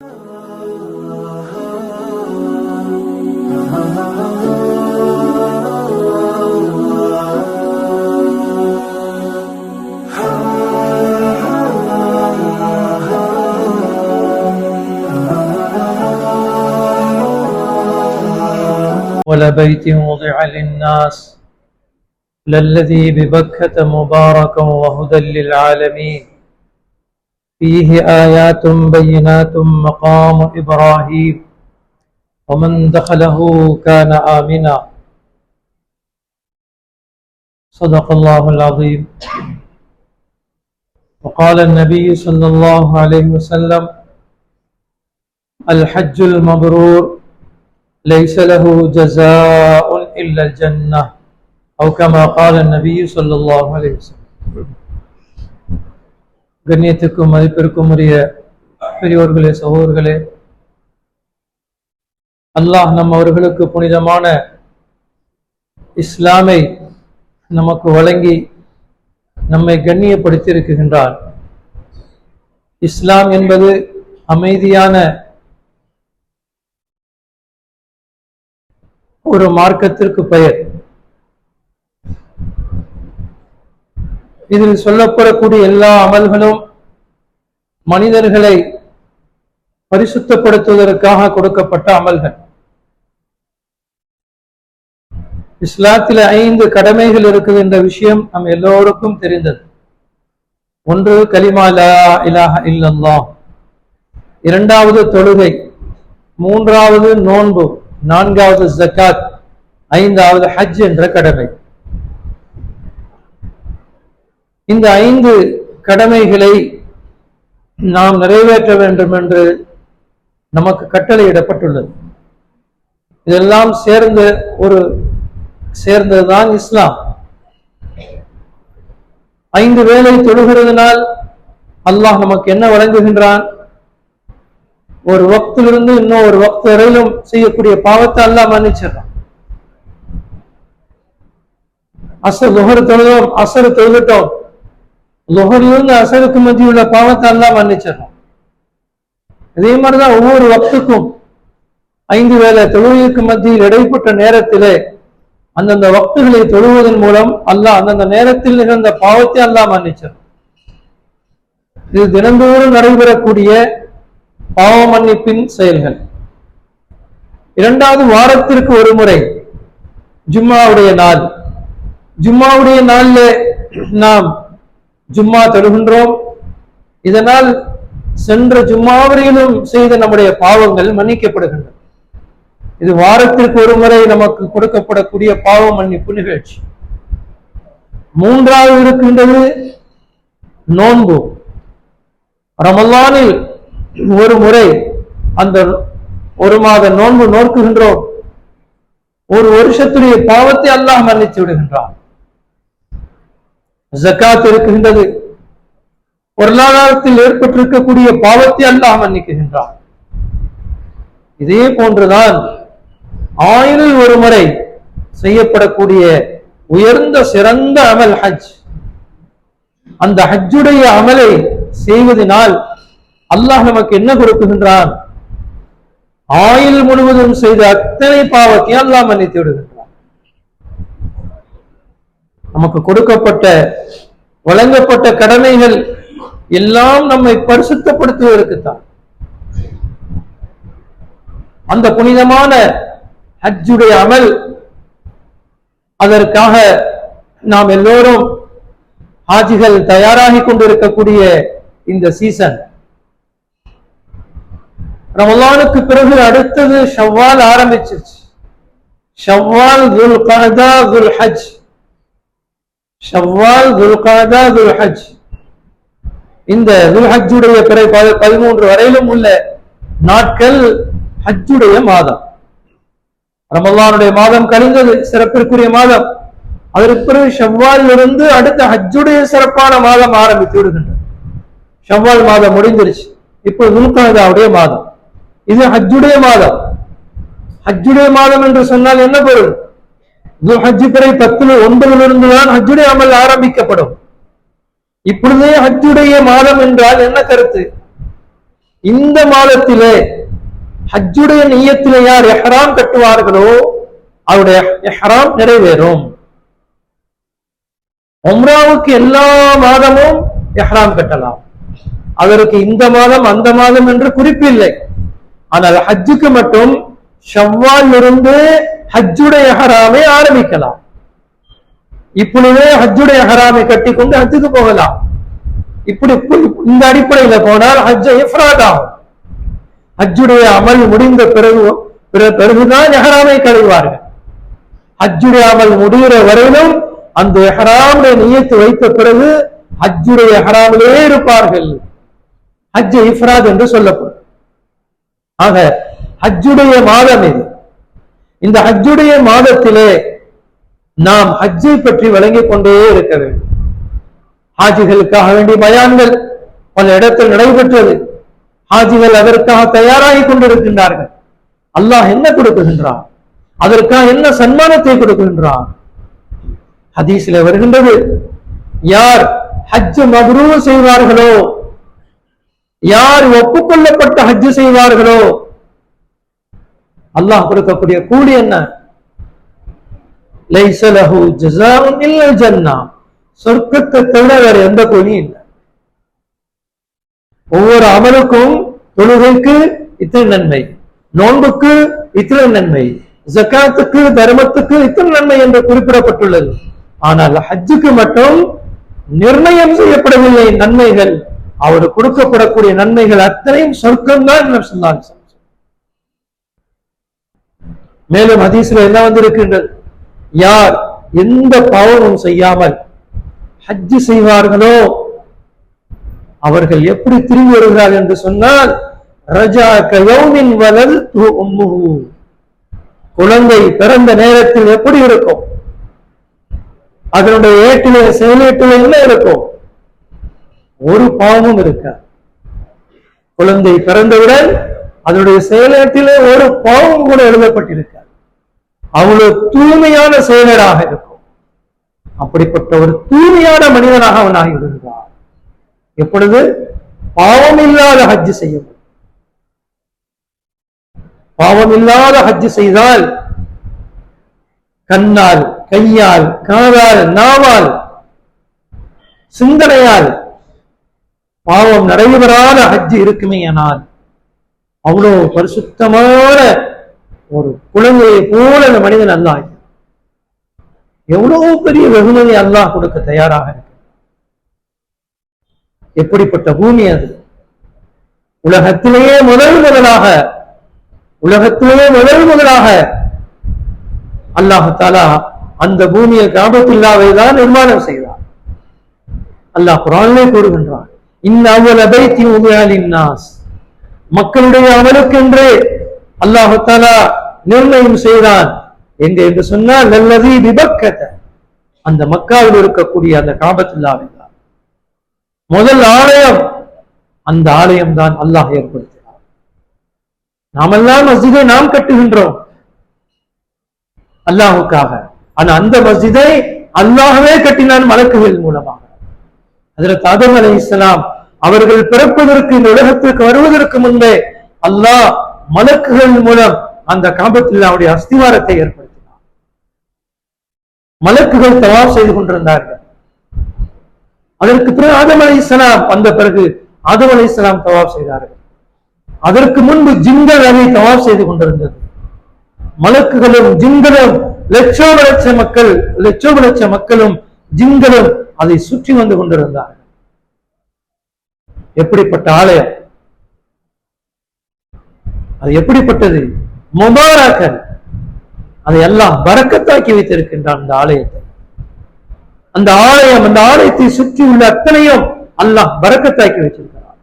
ولبيت وضع للناس للذي ببكة مباركا وهدى للعالمين. فيه آيات بينات مقام إبراهيم. ومن دخله كان آمنا. صدق الله العظيم. وقال النبي صلى الله عليه وسلم الحج المبرور ليس له جزاء إلا الجنة. أو كما قال النبي صلى الله عليه وسلم. கண்ணியத்துக்கும் மதிப்பிற்கும் உரிய பெரியோர்களே சகோதரர்களே அல்லாஹ் நம் அவர்களுக்கு புனிதமான இஸ்லாமை நமக்கு வழங்கி நம்மை கண்ணியப்படுத்தியிருக்கின்றார். இஸ்லாம் என்பது அமைதியான ஒரு மார்க்கத்திற்கு பெயர். இதில் சொல்லப்படக்கூடிய எல்லா அமல்களும் மனிதர்களை பரிசுத்தப்படுத்துவதற்காக கொடுக்கப்பட்ட அமல்கள். இஸ்லாத்தில் ஐந்து கடமைகள் இருக்குது என்ற விஷயம் நம் எல்லோருக்கும் தெரிந்தது. ஒன்று கலிமா லா இலாஹ இல்லல்லாஹ். இரண்டாவது தொழுகை. மூன்றாவது நோன்பு. நான்காவது ஜக்காத். ஐந்தாவது ஹஜ் என்ற கடமை. இந்த ஐந்து கடமைகளை நாம் நிறைவேற்ற வேண்டும் என்று நமக்கு கட்டளையிடப்பட்டுள்ளது. இதெல்லாம் சேர்ந்த ஒரு சேர்ந்ததுதான் இஸ்லாம். ஐந்து வேலை தொழுகிறதுனால் அல்லாஹ் நமக்கு என்ன வழங்குகின்றான்? ஒரு வக்திலிருந்து இன்னும் ஒரு வக்து வரையிலும் செய்யக்கூடிய பாவத்தை அல்லாஹ் மன்னிச்சிடறான். அசர் லுகர் தொழுதோம் அசர் தொழுதுட்டோம். லுகரிலிருந்து அசருக்கு மத்தியுள்ள பாவத்தை அல்லாஹ் மன்னிச்சிடணும் இதே மாதிரிதான் ஒவ்வொரு வக்துக்கும் ஐந்து வேளை தொழுகைக்கு மத்தியில் இடைப்பட்ட நேரத்திலே அந்தந்த வக்துகளை தொழுவதன் மூலம் அல்லாஹ் அந்தந்த நேரத்தில் நிகழ்ந்த பாவத்தை அல்லாஹ் மன்னிச்சிடும் இது தினந்தோறும் நடைபெறக்கூடிய பாவ மன்னிப்பின் செயல்கள். இரண்டாவது வாரத்திற்கு ஒரு முறை ஜும்மாவுடைய நாள். ஜும்மாவுடைய நாளில் நாம் ஜும்மா தொழுகின்றோம். இதனால் சென்ற ஜும்மாவரையிலும் செய்த நம்முடைய பாவங்கள் மன்னிக்கப்படுகின்றன. இது வாரத்திற்கு ஒரு முறை நமக்கு கொடுக்கப்படக்கூடிய பாவ மன்னிப்பு நிகழ்ச்சி. மூன்றாவது இருக்கின்றது நோன்பு. ரமலானில் ஒரு முறை அந்த ஒரு மாத நோன்பு நோக்குகின்றோம். ஒரு வருஷத்துடைய பாவத்தை அல்லாஹ் மன்னித்து விடுகின்றான். ஜக்காத் இருக்கின்றது. பொருளாதாரத்தில் ஏற்பட்டிருக்கக்கூடிய பாவத்தை அல்லாஹ் மன்னிக்குகின்றார் இதே போன்றுதான் ஆயிரம் ஒரு முறை செய்யப்படக்கூடிய உயர்ந்த சிறந்த அமல் ஹஜ். அந்த ஹஜ்ஜுடைய அமலை செய்வதனால் அல்லாஹ் நமக்கு என்ன கொடுக்குகின்றான் ஆயுள் முழுவதும் செய்த அத்தனை பாவத்தை அல்லாஹ் மன்னித்து விடுகின்றான். நமக்கு கொடுக்கப்பட்ட வழங்கப்பட்ட கடமைகள் எல்லாம் நம்மை பரிசுத்தப்படுத்துவதற்குத்தான். அந்த புனிதமான ஹஜ்ஜுடைய அமல் அதற்காக நாம் எல்லோரும் ஹாஜிகள் தயாராகி கொண்டிருக்கக்கூடிய இந்த சீசன் ரமலானுக்கு பிறகு அடுத்தது ஷவ்வால் ஆரம்பிச்சிருச்சு. ஷவ்வால் துல் துல் ஹஜ் ஷவ்வால் துல்காதா துல்ஹஜ். இந்த துல் பிற பிறை பதிமூன்று வரையிலும் உள்ள நாட்கள் ஹஜ்ஜுடைய மாதம். ரமல்லானுடைய மாதம் கழிந்தது சிறப்பிற்குரிய மாதம். அதற்கு பிறகு ஷவ்வாலில் இருந்து அடுத்த ஹஜ்ஜுடைய சிறப்பான மாதம் ஆரம்பித்து விடுகின்றது. ஷவ்வால் மாதம் முடிந்துருச்சு. இப்போ துல்காதாவுடைய மாதம். இது ஹஜ்ஜுடைய மாதம். ஹஜ்ஜுடைய மாதம் என்று சொன்னால் என்ன பொருள்? ஹஜ்ஜு பத்துல ஒன்பதுல தான் ஹஜ்ஜுடைய அமல் ஆரம்பிக்கப்படும். இப்பொழுதே ஹஜ்ஜுடைய மாதம் என்றால் என்ன கருத்து? இந்த மாதத்திலே ஹஜ்ஜுடைய நீயத்திலே யார் எஹராம் கட்டுவார்களோ அவருடைய எஹராம் நிறைவேறும். உம்ராவுக்கு எல்லா மாதமும் எஹராம் கட்டலாம். அதற்கு இந்த மாதம் அந்த மாதம் என்று குறிப்பில்லை ஆனால் ஹஜ்ஜுக்கு மட்டும் ஷவ்வாலிருந்து ஹஜ்ஜுடைய ஹராமை ஆரம்பிக்கலாம். இப்பொழுதே ஹஜ்ஜுடைய ஹராமை கட்டி கொண்டு ஹஜ்ஜுக்கு போகலாம். இப்படி இந்த அடிப்படையில போனால் ஹஜ் இஃப்ராத் ஆகும் ஹஜ்ஜுடைய அமல் முடிந்த பிறகு பிற- பிறகுதான் எஹராமை கழிவார்கள். ஹஜ்ஜுடைய அமல் முடிகிற வரையிலும் அந்த எஹராமுடைய நியத்து வைத்த பிறகு ஹஜ்ஜுடைய எஹராமிலே இருப்பார்கள். ஹஜ் இஃப்ராத் என்று சொல்லப்படும். ஆக ஹஜ்ஜுடைய மாதம் இது. இந்த ஹஜ்ஜுடைய மாதத்திலே நாம் ஹஜ்ஜை பற்றி விளங்கிக் கொண்டே இருக்க வேண்டும். ஹாஜிகளுக்காக வேண்டிய பயான்கள் பல இடத்தில் நடைபெற்றது. ஹாஜிகள் அதற்காக தயாராகி கொண்டிருக்கின்றார்கள். அல்லாஹ் என்ன கொடுக்குகின்றான்? அதற்காக என்ன சன்மானத்தை கொடுக்கின்றான் ஹதீஸில் வருகின்றது யார் ஹஜ் மபரூ செய்வார்களோ யார் ஒப்புக்கொள்ளப்பட்ட ஹஜ் செய்வார்களோ அல்லாஹ் கொடுக்கக்கூடிய கூலி என்ன? லைஸ லஹு ஜஸாஉன் ஜன்னா. சொர்க்கத்தை தவிர வேற எந்த கூலியும் இல்லை. ஒவ்வொரு அமலுக்கும் தொழுகைக்கு இத்தனை நன்மை நோன்புக்கு இத்தனை நன்மை ஜக்காத்துக்கு தர்மத்துக்கு இத்தனை நன்மை என்று குறிப்பிடப்பட்டுள்ளது. ஆனால் ஹஜ்ஜுக்கு மட்டும் நிர்ணயம் செய்யப்படவில்லை நன்மைகள். அவர் கொடுக்கப்படக்கூடிய நன்மைகள் அத்தனையும் சொர்க்கம்தான் தான் சொன்னாங்க. மேலும் ஹதீஸ்ல என்ன வந்திருக்கின்றது? யார்? எந்த பாவமும் செய்யாமல் ஹஜ் செய்வார்களோ அவர்கள் எப்படி திரும்பி வருகிறார்கள் என்று சொன்னால் ரஜா கயோமின் வலல் குழந்தை பிறந்த நேரத்தில் எப்படி இருக்கும்? அதனுடைய ஏட்டிலே செயலேட்டிலே என்ன இருக்கும்? ஒரு பாவமும் இருக்க குழந்தை பிறந்தவுடன் அதனுடைய செயலேட்டிலே ஒரு பாவம் கூட எழுதப்பட்டிருக்க அவ்வளவு தூய்மையான செயலராக இருக்கும். அப்படிப்பட்ட ஒரு தூய்மையான மனிதனாக அவனாக இருந்தார் எப்பொழுது? பாவம் இல்லாத ஹஜ் செய்யும். பாவம் இல்லாத ஹஜ் செய்தால் கண்ணால் கையால் காதால் நாவால் சிந்தனையால் பாவம் நடைபெறாத ஹஜ் இருக்குமே ஆனால் அவ்வளவு பரிசுத்தமான ஒரு குழந்தையை போல அந்த மனிதன் அல்லாஹ். எவ்வளவு பெரிய வெகுமதி அல்லாஹ் கொடுக்க தயாராக இருக்கு. எப்படிப்பட்ட பூமி அது? உலகத்திலேயே முதல் முதலாக உலகத்திலேயே முதல் முதலாக அல்லாஹாலா அந்த பூமியை காபத்தில்லாவை தான் நிர்மாணம் செய்தார். அல்லாஹ் குரானிலே கூறுகின்றான் இன்ன அவ்வள அபைத்தி உபயாலின் நாஸ். மக்களுடைய அவளுக்கென்றே அல்லாஹத்தாலா நிர்ணயம் செய்தான். எங்க என்று சொன்னால் நல்லது விபக்கத்தை அந்த மக்காவில் இருக்கக்கூடிய அந்த காபத்துல்லாவை தான். முதல் ஆலயம் அந்த ஆலயம் தான் அல்லாஹ் ஏற்படுத்தினார் நாமெல்லாம் மஸ்ஜிதை நாம் கட்டுகின்றோம். அல்லாஹுக்காக. ஆனா அந்த மஸ்ஜிதை அல்லாஹவே கட்டினான் மலக்குகள் மூலமாக. அதில் தாதம் அலி இஸ்லாம் அவர்கள் பிறப்பதற்கு இந்த உலகத்திற்கு வருவதற்கு முன்பே அல்லாஹ் மலக்குகள் மூலம் அந்த காபத்துல்லாவுடைய அஸ்திவாரத்தை ஏற்படுத்தினார். மலக்குகள் தவாப் செய்து கொண்டிருந்தார்கள். அதற்கு பிறகு ஆதம் அலி இஸ்லாம் வந்த பிறகு ஆதம் அலி இஸ்லாம் தவாப் செய்தார்கள். அதற்கு முன்பு ஜிங்கல் அணி தவாப் செய்து கொண்டிருந்தது. மலக்குகளும் ஜிங்களும் லட்சோப லட்ச மக்கள் லட்சோப லட்ச மக்களும் ஜிங்களும் அதை சுற்றி வந்து கொண்டிருந்தார்கள். எப்படிப்பட்ட ஆலயம்? அது எப்படிப்பட்டது? முபாரக்கன் அதை எல்லாம் பறக்கத்தாக்கி வைத்திருக்கின்றான் அந்த ஆலயத்தை. அந்த ஆலயம் அந்த ஆலயத்தை சுற்றி உள்ள அத்தனையும் அல்லாஹ் பறக்கத்தாக்கி வச்சிருக்கிறார்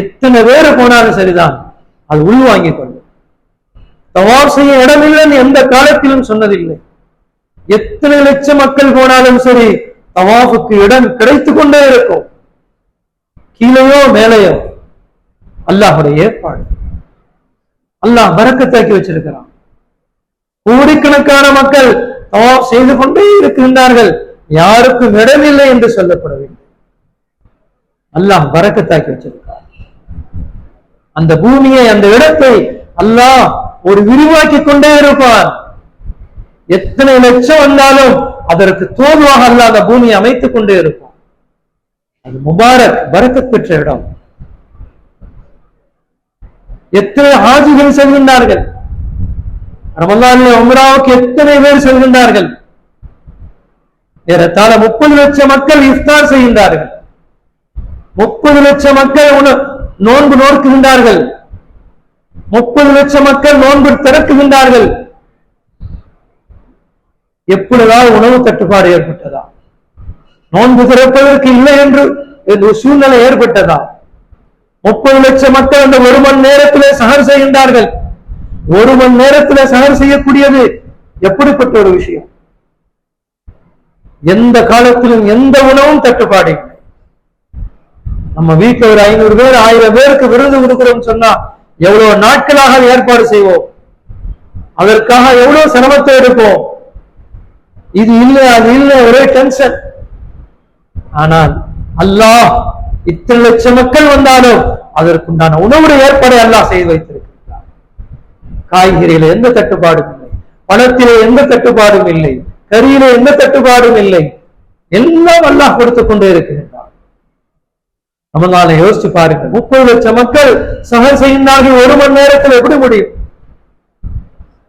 எத்தனை பேர் போனாலும் சரிதான். அது உள்வாங்கிக் கொண்டு தவார் செய்ய இடமில்லைன்னு எந்த காலத்திலும் சொன்னதில்லை. எத்தனை லட்சம் மக்கள் போனாலும் சரி தவாஃபுக்கு இடம் கிடைத்துக் கொண்டே இருக்கும். கீழேயோ மேலேயோ. அல்லாஹுடைய ஏற்பாடு. அல்லாஹ் பறக்கத்தாக்கி வச்சிருக்கிறான். கோடிக்கணக்கான மக்கள் தவாப் செய்து கொண்டே இருக்கின்றார்கள். யாருக்கும் இடமில்லை என்று சொல்லப்படவில்லை. அல்லாஹ் பறக்கத்தாக்கி வச்சிருக்கிறார் அந்த பூமியை அந்த இடத்தை அல்லாஹ் ஒரு விரிவாக்கி கொண்டே இருப்பான். எத்தனை லட்சம் வந்தாலும் அதற்கு தோல்வாக அல்லாத பூமியை அமைத்துக் கொண்டே இருப்பான். அது முபாரக் பறக்க பெற்ற இடம். எத்தனை ஹாஜிகள் செல்கின்றார்கள்? ரமலானில் உம்ராவுக்கு எத்தனை பேர் செல்கின்றார்கள்? ஏறத்தாழ முப்பது லட்சம் மக்கள் இஃப்தார் செய்கின்றார்கள். முப்பது லட்சம் மக்கள் நோன்பு நோக்குகின்றார்கள் முப்பது லட்சம் மக்கள் நோன்பு திறக்குகின்றார்கள். எப்பொழுதாவது உணவு தட்டுப்பாடு ஏற்பட்டதா? நோன்பு திறப்பதற்கு இல்லை என்று ஒரு சூழ்நிலை ஏற்பட்டதா? முப்பது லட்சம் மக்கள் அந்த ஒரு மணி நேரத்திலே சகர் செய்கின்றார்கள். ஒரு மணி நேரத்துல சகர் செய்யக்கூடியது எப்படிப்பட்ட ஒரு விஷயம்? எந்த காலத்திலும் எந்த உணவும் தட்டுப்பாடு நம்ம வீட்டுல ஒரு ஐநூறு பேர் ஆயிரம் பேருக்கு விருது கொடுக்கிறோம் சொன்னா எவ்வளவு நாட்களாக ஏற்பாடு செய்வோம்? அதற்காக எவ்வளவு சிரமத்தை எடுப்போம்? இது இல்லை அது இல்லை ஒரே டென்ஷன் ஆனால் அல்லாஹ் இத்தனை லட்சம் மக்கள் வந்தாலும் அதற்குண்டான உணவுடைய ஏற்பாடு அல்லாஹ் செய்து வைத்திருக்கிறார் காய்கறியில எந்த தட்டுப்பாடும் இல்லை. பணத்திலே எந்த தட்டுப்பாடும் இல்லை. கரியில எந்த தட்டுப்பாடும் இல்லை. எல்லாம் அல்லாஹ் கொடுத்துக் கொண்டே இருக்கின்றார் நம்மளால யோசிச்சு பாருங்க முப்பது லட்சம் மக்கள் சகர் ஒரு மணி நேரத்தில் எப்படி முடியும்?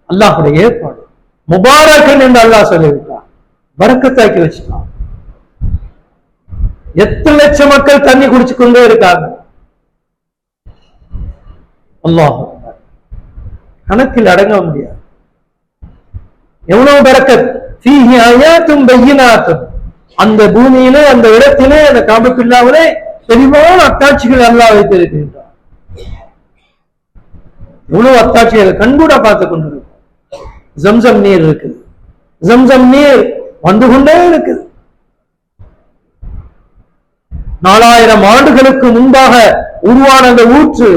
அல்லாஹுடைய ஏற்பாடு. முபாரக்கன் என்று அல்லாஹ் சொல்லிவிட்டார் வரக்கத்தாக்கி வச்சுக்கலாம் எத்தனை லட்சம் மக்கள் தண்ணி குடிச்சு கொண்டே இருக்காங்க? அல்லாஹ். கணக்கில் அடங்க முடியாது. எவ்வளவு பரக்கத் ஃபீஹி ஆயாத்தும் அந்த பூமியிலே அந்த இடத்திலே அந்த காபத்துல்லாவிலே தெளிவான அத்தாட்சிகள் அல்லாஹ் வைத்திருக்கின்றார் எவ்வளவு அத்தாட்சிகள் கண்கூட பார்த்து கொண்டிருக்கும். ஜம்சம் நீர் இருக்குது. ஜம்சம் நீர் வந்து கொண்டே இருக்குது. நாலாயிரம் ஆண்டுகளுக்கு முன்பாக உருவான அந்த ஊற்று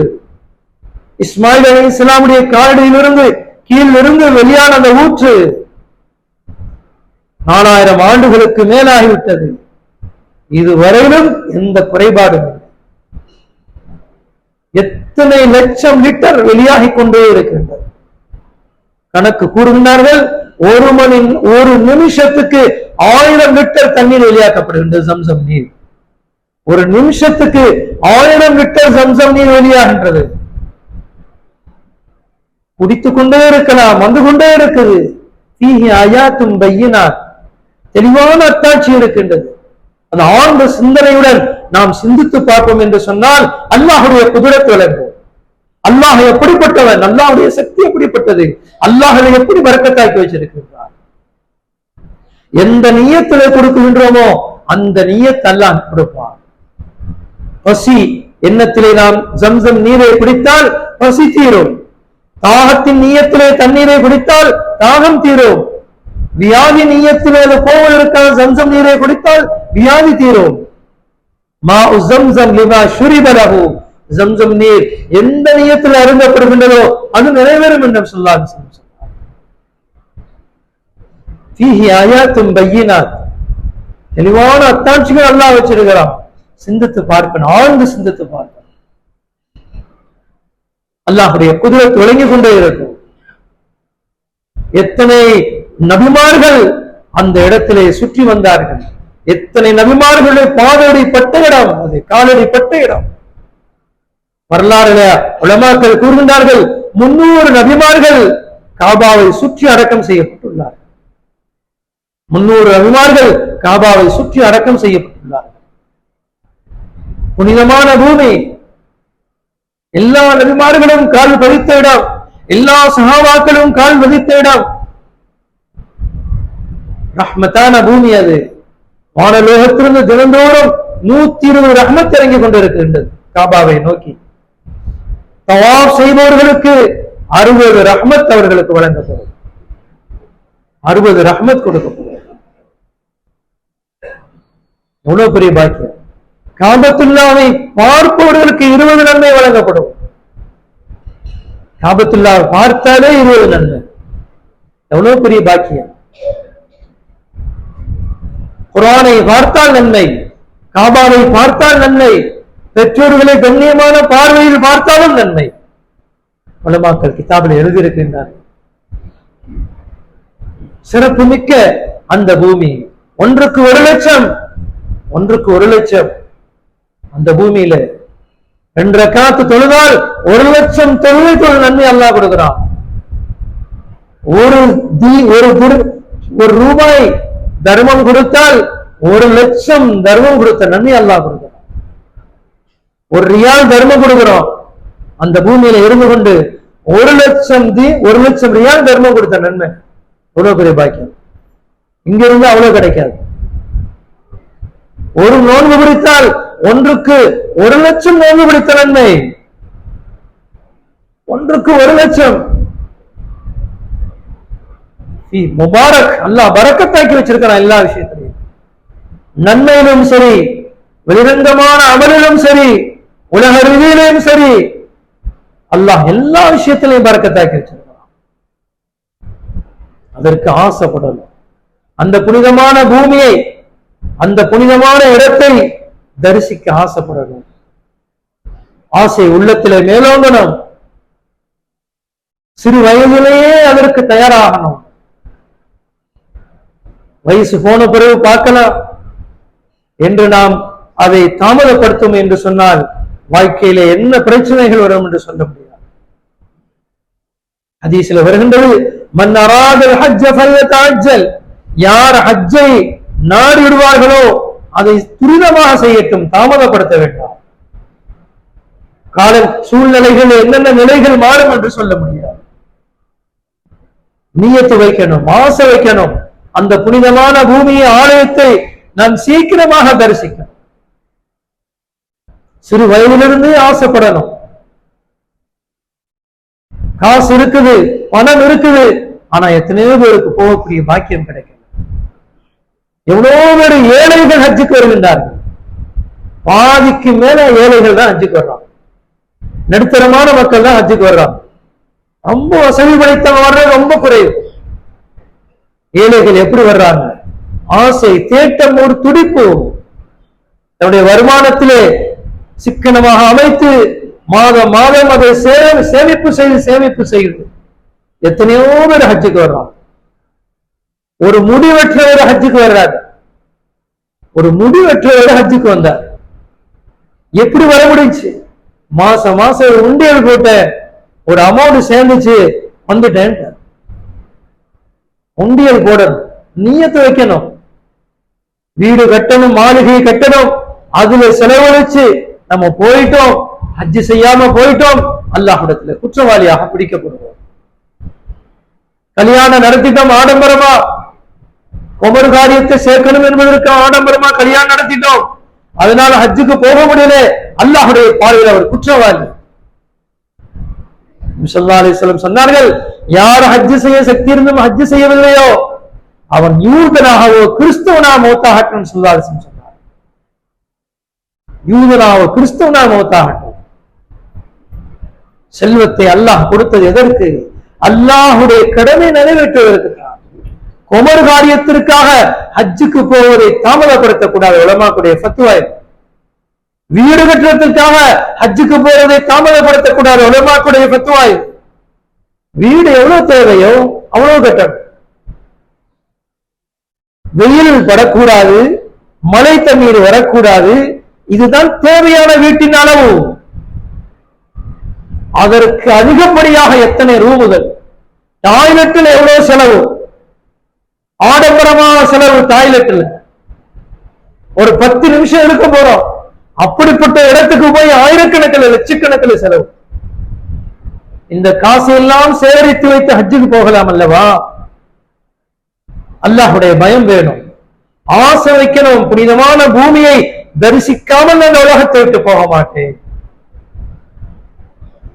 இஸ்மாயில் அலி இஸ்லாமுடைய காலடியிலிருந்து கீழிருந்து வெளியான அந்த ஊற்று நாலாயிரம் ஆண்டுகளுக்கு மேலாகிவிட்டது. இதுவரையிலும் எந்த குறைபாடும் எத்தனை லட்சம் லிட்டர் வெளியாகிக் கொண்டே இருக்கின்றது. கணக்கு கூறுகின்றார்கள் ஒரு மணி ஒரு நிமிஷத்துக்கு ஆயிரம் லிட்டர் தண்ணீர் வெளியாக்கப்படுகின்றது சம்சம் நீர். ஒரு நிமிஷத்துக்கு ஆயிரம் லிட்டர் சம்சம் நீர் வெளியாகின்றது. குடித்துக் கொண்டே இருக்கலாம் வந்து கொண்டே இருக்குது. தீஹி அயாத்தும் பையினார் தெளிவான அத்தாட்சி இருக்கின்றது. அந்த ஆழ்ந்த சிந்தனையுடன் நாம் சிந்தித்து பார்ப்போம் என்று சொன்னால் அல்லாஹுடைய குதிரத்து விளங்கும் அல்லாஹ் எப்படிப்பட்டவன்? அல்லாஹுடைய சக்தி எப்படிப்பட்டது? அல்லாஹை எப்படி வரக்கத்தாக்கி வச்சிருக்கின்றார் எந்த நீயத்திலே கொடுக்குகின்றோமோ அந்த நீயத்தை அல்லாஹ் கொடுப்பான். பசி எண்ணத்திலே நாம் ஜம்சம் நீரை குடித்தால் பசி தீரும். தாகத்தின் நீயத்திலே தண்ணீரை குடித்தால் தாகம் தீரும். வியாதி நீயத்திலே அது கோவல் இருக்கால் ஜம்சம் நீரை குடித்தால் வியாதி தீரும். மா உசம்சம் லிமா ஷுரிபலகு ஜம்சம் நீர் எந்த நீயத்தில் அருந்தப்படுகின்றதோ அது நிறைவேறும் என்று சொல்லாது ஃபீஹி ஆயாத்தும் பையினாத். தெளிவான அத்தாட்சிகள் அல்லாஹ் வச்சிருக்கிறான். சிந்தித்து பார்க்கணும். ஆழ்ந்து சிந்தித்து பார்க்கணும். அல்லாஹுடைய குதிரை தொடங்கி கொண்டே இருக்கும். எத்தனை நபிமார்கள் அந்த இடத்திலே சுற்றி வந்தார்கள். எத்தனை நபிமார்களுடைய பாதடி பட்ட இடம் அது காலடி பட்ட இடம். வரலாறுல உலமாக்கள் கூறுகின்றார்கள் முன்னூறு நபிமார்கள் காபாவை சுற்றி அடக்கம் செய்யப்பட்டுள்ளார்கள். முன்னூறு நபிமார்கள் காபாவை சுற்றி அடக்கம் செய்யப்பட்டு புனிதமான பூமி. எல்லா நபிமார்களும் கால் பதித்த இடம் எல்லா சகாபாக்களும் கால் பதித்த இடம். ரஹ்மத்தான பூமி அது. வானலோகத்திலிருந்து தினந்தோறும் நூத்தி இருபது ரஹ்மத் இறங்கி கொண்டிருக்கின்றது காபாவை நோக்கி. தவாப் செய்பவர்களுக்கு அறுபது ரஹ்மத் அவர்களுக்கு வழங்கப்படும். அறுபது ரஹ்மத் கொடுக்கப்படும். எவ்வளவு பெரிய பாக்கியம்? காபத்துல்லாவை பார்ப்பவர்களுக்கு இருபது நன்மை வழங்கப்படும். காபத்துல்லாவை பார்த்தாலே இருபது நன்மை. எவ்வளவு பெரிய பாக்கியம். குரானை பார்த்தால் நன்மை காபாவை பார்த்தால் நன்மை பெற்றோர்களை கண்ணியமான பார்வையில் பார்த்தாலும் நன்மை. உலமாக்கள் கிதாபில் எழுதியிருக்கின்றார்கள் சிறப்புமிக்க அந்த பூமி ஒன்றுக்கு ஒரு லட்சம் ஒன்றுக்கு ஒரு லட்சம். அந்த பூமியில. ரெண்டரை காத்து தொழுதால் ஒரு லட்சம் தொழுகை தொழு நன்மை அல்லா கொடுக்கிறான். ஒரு தி ஒரு குரு- ஒரு ரூபாய் தர்மம் கொடுத்தால் ஒரு லட்சம் தர்மம் கொடுத்த நன்மை அல்லா கொடுக்கிறான். ஒரு ரியால் தர்மம் கொடுக்கிறோம். அந்த பூமியில இருந்து கொண்டு ஒரு லட்சம் தி ஒரு லட்சம் ரியால் தர்மம் கொடுத்த நன்மை. எவ்வளவு பெரிய பாக்கியம். இங்க இருந்து அவ்வளவு கிடைக்காது. ஒரு நோன்பு குறித்தால் ஒன்றுக்கு ஒரு லட்சம் நோன்பு பிடித்த நன்மை ஒன்றுக்கு ஒரு லட்சம். முபாரக் அல்லாஹ் பறக்கத்தாக்கி வச்சிருக்கிறான் எல்லா விஷயத்திலையும். நன்மையிலும் சரி வெளிரங்கமான அமலிலும் சரி உலக ரீதியிலும் சரி அல்லாஹ் எல்லா விஷயத்திலையும் பறக்கத்தாக்கி வச்சிருக்கிறான். அதற்கு ஆசைப்படணும். அந்த புனிதமான பூமியை அந்த புனிதமான இடத்தை தரிசிக்க ஆசைப்படணும். ஆசை உள்ளத்திலே மேலோங்கணும். சிறு வயதிலேயே அதற்கு தயாராகணும். வயசு போன பிறகு பார்க்கலாம். என்று நாம் அதை தாமதப்படுத்தும் என்று சொன்னால் வாழ்க்கையில என்ன பிரச்சனைகள் வரும் என்று சொல்ல முடியாது. ஹதீஸ்ல வருகின்றது மன்னராதல் ஹஜ்ஜல் யார் ஹஜ்ஜை நாடு விடுவார்களோ அதை துரிதமாக செய்யட்டும் தாமதப்படுத்த வேண்டாம். கால சூழ்நிலைகள் என்னென்ன நிலைகள் மாறும் என்று சொல்ல முடியாது. நீயத்து வைக்கணும் ஆசை வைக்கணும். அந்த புனிதமான பூமியை ஆலயத்தை நாம் சீக்கிரமாக தரிசிக்கணும். சிறு வயதிலிருந்தே ஆசைப்படணும். காசு இருக்குது பணம் இருக்குது. ஆனா எத்தனையோ பேருக்கு போகக்கூடிய பாக்கியம் கிடைக்கும் எவ்வளவு பேர் ஏழைகள் ஹஜ்ஜுக்கு வருகின்றார்கள்? பாதிக்கு மேல ஏழைகள் தான் ஹஜ்ஜுக்கு வர்றாங்க. நடுத்தரமான மக்கள் தான் ஹஜ்ஜுக்கு வர்றாங்க. ரொம்ப வசதி படைத்தவங்க வர்றது ரொம்ப குறைவு. ஏழைகள் எப்படி வர்றாங்க? ஆசை தேட்டம் ஒரு துடிப்பு. தன்னுடைய வருமானத்திலே சிக்கனமாக அமைத்து மாதம் மாதம் அதை சேமிப்பு செய்து சேமிப்பு செய்து எத்தனையோ பேர் ஹஜ்ஜுக்கு வர்றான் ஒரு முடிவற்றவர் ஹஜ்ஜுக்கு வர்றாரு. ஒரு முடிவற்றவர் ஹஜ்ஜுக்கு வந்தார். எப்படி வர முடிஞ்சு? மாசம் மாசம் ஒரு உண்டியல் போட்ட ஒரு அமௌண்ட் சேர்ந்துச்சு வந்துட்டேன் உண்டியல் போடணும். நீயத்து வைக்கணும். வீடு கட்டணும் மாளிகை கட்டணும். அதுல செலவழிச்சு நம்ம போயிட்டோம். ஹஜ்ஜு செய்யாம போயிட்டோம். அல்லாஹுடத்துல குற்றவாளியாக பிடிக்கப்படுவோம். கல்யாணம் நடத்திட்டோம் ஆடம்பரமா. ஒவ்வொரு காரியத்தை சேர்க்கணும் என்பதற்கு ஆடம்பரமா கல்யாணம் நடத்திட்டோம். அதனால ஹஜ்ஜுக்கு போக முடியல அல்லாஹுடைய பார்வையில் அவர் குற்றவாளி. ஸல்லல்லாஹு சொன்னார்கள் யார் ஹஜ் செய்ய சக்தி இருந்தும் ஹஜ் செய்யவில்லையோ அவன் யூதனாகவோ கிறிஸ்துவனா மௌத்தாகட்டும் சொல்லாலிசம் சொன்னார் யூதனாவோ கிறிஸ்தவனாக மௌத்தாகட்டும். செல்வத்தை அல்லாஹ் கொடுத்தது எதற்கு? அல்லாஹுடைய கடமை நிறைவேற்றுவதற்கு ஒவ்வொரு குமர் காரியத்திற்காக ஹஜ்ஜுக்கு போவதை தாமதப்படுத்தக்கூடாது. உலமாக்குடைய சத்துவாய் வீடு கட்டுறதுக்காக ஹஜ்ஜுக்கு போறதை தாமதப்படுத்தக்கூடாது. உலமாக்குடைய சத்துவாய் வீடு எவ்வளவு தேவையோ அவ்வளவு கட்டணும் வெயில் படக்கூடாது மழை தண்ணீர் வரக்கூடாது. இதுதான் தேவையான வீட்டின் அளவு. அதற்கு அதிகப்படியாக எத்தனை ரூமுகள்? டாய்லெட்டில் எவ்வளவு செலவு? ஆடம்பரமான செலவு டாய்லெட்ல ஒரு பத்து நிமிஷம் எடுக்க போறோம். அப்படிப்பட்ட இடத்துக்கு போய் ஆயிரக்கணக்கில் லட்சக்கணக்கில் செலவு. இந்த காசு எல்லாம் சேகரித்து வைத்து ஹஜ்ஜுக்கு போகலாம் அல்லவா? அல்லாஹுடைய பயம் வேணும். ஆசை வைக்கணும். புனிதமான பூமியை தரிசிக்காமல் நான் இந்த உலகத்தை விட்டு போக மாட்டேன்.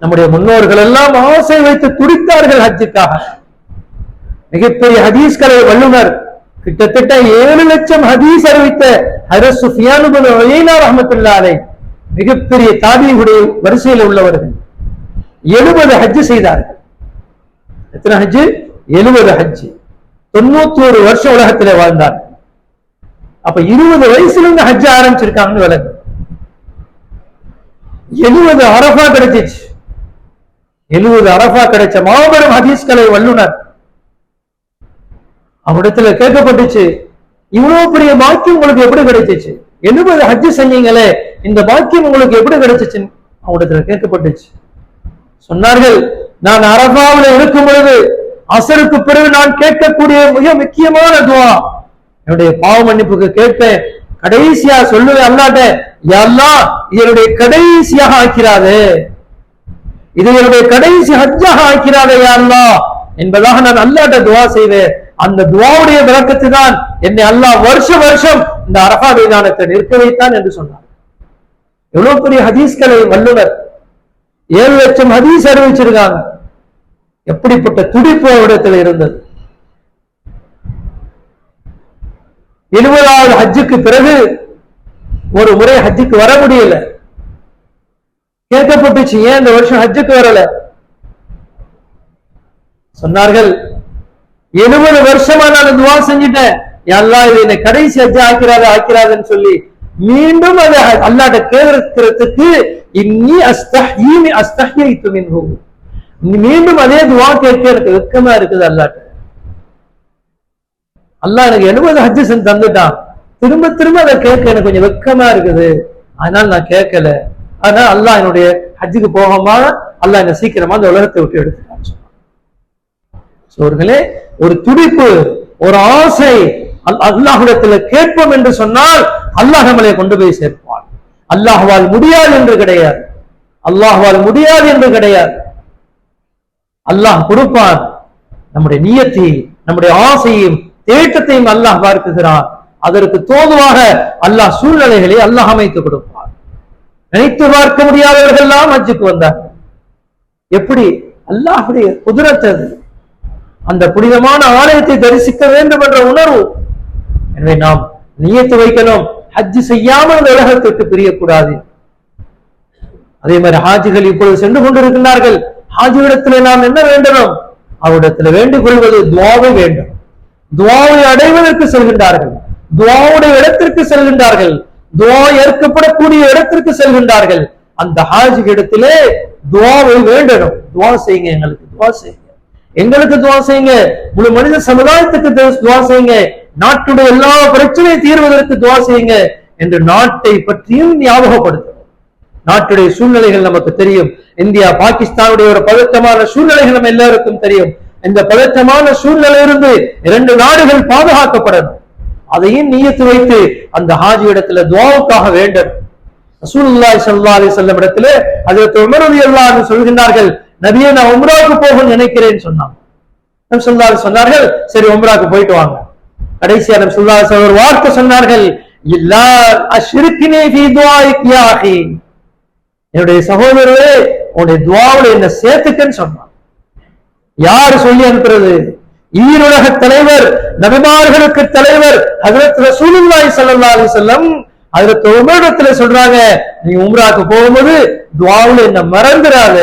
நம்முடைய முன்னோர்கள் எல்லாம் ஆசை வைத்து துடித்தார்கள் ஹஜ்ஜுக்காக. மிகப்பெரிய ஹதீஸ்களை வல்லுனர் கிட்டத்தட்ட ஏழு லட்சம் ஹதீஸ் அறிவித்த ஹரஸ் சுஃபியான் இப்னு உயைனா மிகப்பெரிய தாபியுடைய வரிசையில் உள்ளவர்கள். எழுபது ஹஜ் செய்தார்கள். எத்தனை ஹஜ்? எழுபது ஹஜ். தொண்ணூத்தி ஒரு வருஷம் உலகத்தில் வாழ்ந்தார். அப்ப இருபது வயசுல இருந்து ஹஜ் ஆரம்பிச்சிருக்காங்கன்னு விலங்கு எழுபது அரபா கிடைச்சிச்சு. எழுபது அரபா கிடைச்ச மாபெரும் ஹதீஸ்களை வல்லுனர் அவரிடத்துல கேட்கப்பட்டுச்சு இவ்வளவு பெரிய பாக்கியம் உங்களுக்கு எப்படி கிடைச்சிச்சு? எழுபது ஹஜ் செஞ்சீங்களே? இந்த பாக்கியம் உங்களுக்கு எப்படி கிடைச்சிச்சு அவரிடத்துல கேட்கப்பட்டுச்சு. சொன்னார்கள் நான் அரபாவில் இருக்கும் பொழுது அசருக்கு பிறகு நான் கேட்கக்கூடிய மிக முக்கியமான துவா. என்னுடைய பாவ மன்னிப்புக்கு கேட்பேன். கடைசியா சொல்லுவேன் அல்லாட்ட எல்லாம் இதனுடைய கடைசியாக ஆக்கிறாதே. இது என்னுடைய கடைசி ஹஜ்ஜாக ஆக்கிறாதே அல்லா என்பதாக நான் அல்லாட்ட துவா செய்வேன். அந்த துவாவுடைய விளக்கத்தை தான் என்னை அல்லாஹ் வருஷ வருஷம் இந்த அரபா மைதானத்தை நிற்க வைத்தான் என்று சொன்னார். எவ்வளவு பெரிய ஹதீஸ்களை வல்லுனர் ஏழு லட்சம் ஹதீஸ் அறிவிச்சிருக்காங்க. எப்படிப்பட்ட துடிப்பு அவரிடத்தில் இருந்தது. எழுபதாவது ஹஜ்ஜுக்கு பிறகு ஒரு முறை ஹஜ்ஜுக்கு வர முடியல. கேட்கப்பட்டுச்சு ஏன் இந்த வருஷம் ஹஜ்ஜுக்கு வரல? சொன்னார்கள் எழுபது வருஷமா நான் துவா செஞ்சுட்டேன். எல்லாம் இது என்னை கடைசி அஜா ஆக்கிறாரு ஆக்கிறாருன்னு சொல்லி மீண்டும் அதை அல்லாட்ட கேட்கறதுக்கு இன்னி அஸ்தஹீமி அஸ்தஹித்து மின்ஹு. மீண்டும் அதே துவா கேட்க எனக்கு வெக்கமா இருக்குது அல்லாட்ட அல்லாஹ் எனக்கு எழுபது ஹஜ்ஜு செஞ்சு தந்துட்டான். திரும்ப திரும்ப அதை கேட்க எனக்கு கொஞ்சம் வெக்கமா இருக்குது. அதனால நான் கேட்கல. ஆனா அல்லாஹ் என்னுடைய ஹஜ்ஜுக்கு போகாம அல்லாஹ் என்ன சீக்கிரமா அந்த உலகத்தை விட்டு எடுத்து சோர்களே ஒரு துடிப்பு ஒரு ஆசை அல்- கேட்போம் என்று சொன்னால் அல்லாஹ் நம்மளை கொண்டு போய் சேர்ப்பான். அல்லாஹ்வால் முடியாது என்று கிடையாது. அல்லாஹ்வால் முடியாது என்று கிடையாது. அல்லாஹ் கொடுப்பான். நம்முடைய நியத்தையும் நம்முடைய ஆசையும் தேட்டத்தையும் அல்லாஹ் பார்க்குகிறான். அதற்கு தோதுவாக அல்லாஹ் சூழ்நிலைகளை அல்லாஹ் அமைத்து கொடுப்பார் நினைத்து பார்க்க முடியாதவர்கள் எல்லாம் ஹஜ்ஜுக்கு வந்தார்கள். எப்படி? அல்லாஹுடைய குதிரத்தது. அந்த புனிதமான ஆலயத்தை தரிசிக்க வேண்டும் என்ற உணர்வு. எனவே நாம் நியத்து வைக்கணும். ஹஜ் செய்யாமல் இந்த உலகத்தை பிரியக்கூடாது. அதே மாதிரி ஹாஜிகள் இப்பொழுது சென்று கொண்டிருக்கிறார்கள் ஹாஜியிடத்தில் நாம் என்ன வேண்டணும்? அவரிடத்தில் வேண்டிக் கொள்வது துவாவை வேண்டும். துவாவை அடைவதற்கு செல்கின்றார்கள். துவாவுடைய இடத்திற்கு செல்கின்றார்கள். துவா ஏற்கப்படக்கூடிய இடத்திற்கு செல்கின்றார்கள். அந்த ஹாஜி இடத்திலே துவாவை வேண்டணும். துவா செய்யுங்க எங்களுக்கு. துவா செய்யுங்க. எங்களுக்கு துவா செய்யுங்க. முழு மனித சமுதாயத்துக்கு துவா செய்யுங்க. நாட்டுடைய எல்லா பிரச்சனையும் தீர்வதற்கு துவா செய்யுங்க என்று நாட்டை பற்றியும் ஞாபகப்படுத்தும் நாட்டுடைய சூழ்நிலைகள் நமக்கு தெரியும். இந்தியா பாகிஸ்தானுடைய ஒரு பதட்டமான சூழ்நிலைகள் நம்ம எல்லாருக்கும் தெரியும். இந்த பதட்டமான சூழ்நிலையிலிருந்து இரண்டு நாடுகள் பாதுகாக்கப்படணும். அதையும் நீயத்து வைத்து அந்த ஹாஜி இடத்துல துவாவுக்காக வேண்டும் ரசூலுல்லாஹி ஸல்லல்லாஹு அலைஹி வஸல்லம் இடத்திலே ஹஜ்ரத் உமர் ரலியல்லாஹு அன்ஹு சொல்கின்றார்கள் நபியை நான் உம்ராவுக்கு போகணும்னு நினைக்கிறேன்னு சொன்னான். நம் ஸல்லல்லாஹு சொன்னார்கள் சரி உம்ராவுக்கு போயிட்டு வாங்க. கடைசியா நம் சொல்லாத அலைஹி ஒரு வார்த்தை சொன்னார்கள் இல்லா அஷ்ரிக்னி ஃபீ என்னுடைய சகோதரரே உன்னுடைய துவாவுல என்ன சேர்த்துக்கன்னு சொன்னான். யாரு சொல்லி அனுப்புறது? ஈருலக தலைவர் நபிமார்களுக்கு தலைவர் அதிரத்துல ரசூலுல்லாஹி ஸல்லல்லாஹு அலைஹி வஸல்லம் ஹஜரத் உமரிடத்துல சொல்றாங்க நீ உம்ராக்கு போகும்போது துவாவுல என்ன மறந்துடாத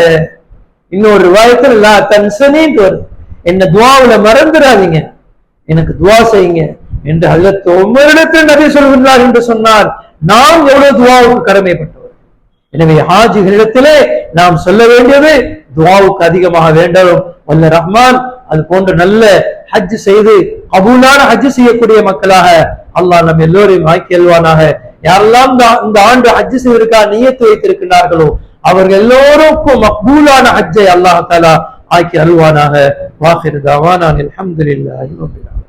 இன்னொரு ரிவாயத்தில் லா தன்சனின்னு வருது. என்ன துவாவுல மறந்துடாதீங்க. எனக்கு துவா செய்யுங்க என்று அல்ல உமரிடத்தில் நபி சொல்கின்றார் என்று சொன்னார் நாம் எவ்வளவு துவாவுக்கு கடமைப்பட்டவர் எனவே ஹாஜிகளிடத்திலே நாம் சொல்ல வேண்டியது துவாவுக்கு அதிகமாக வேண்டும் வல்ல ரஹ்மான் அது போன்ற நல்ல ஹஜ் செய்து கபூலான ஹஜ் செய்யக்கூடிய மக்களாக அல்லாஹ் நம் எல்லோரையும் ஆக்கி அல்வானாக. யாரெல்லாம் இந்த- இந்த ஆண்டு ஹஜ் செய்திருக்கா நியத்து வைத்திருக்கிறார்களோ அவர்கள் எல்லோருக்கும் மக்பூலான ஹஜ்ஜை அல்லாஹ் தஆலா ஆக்கி அல்வானாக வாஹிர் தவானான் அல்ஹம்துலில்லாஹி ரப்பில் ஆலமீன்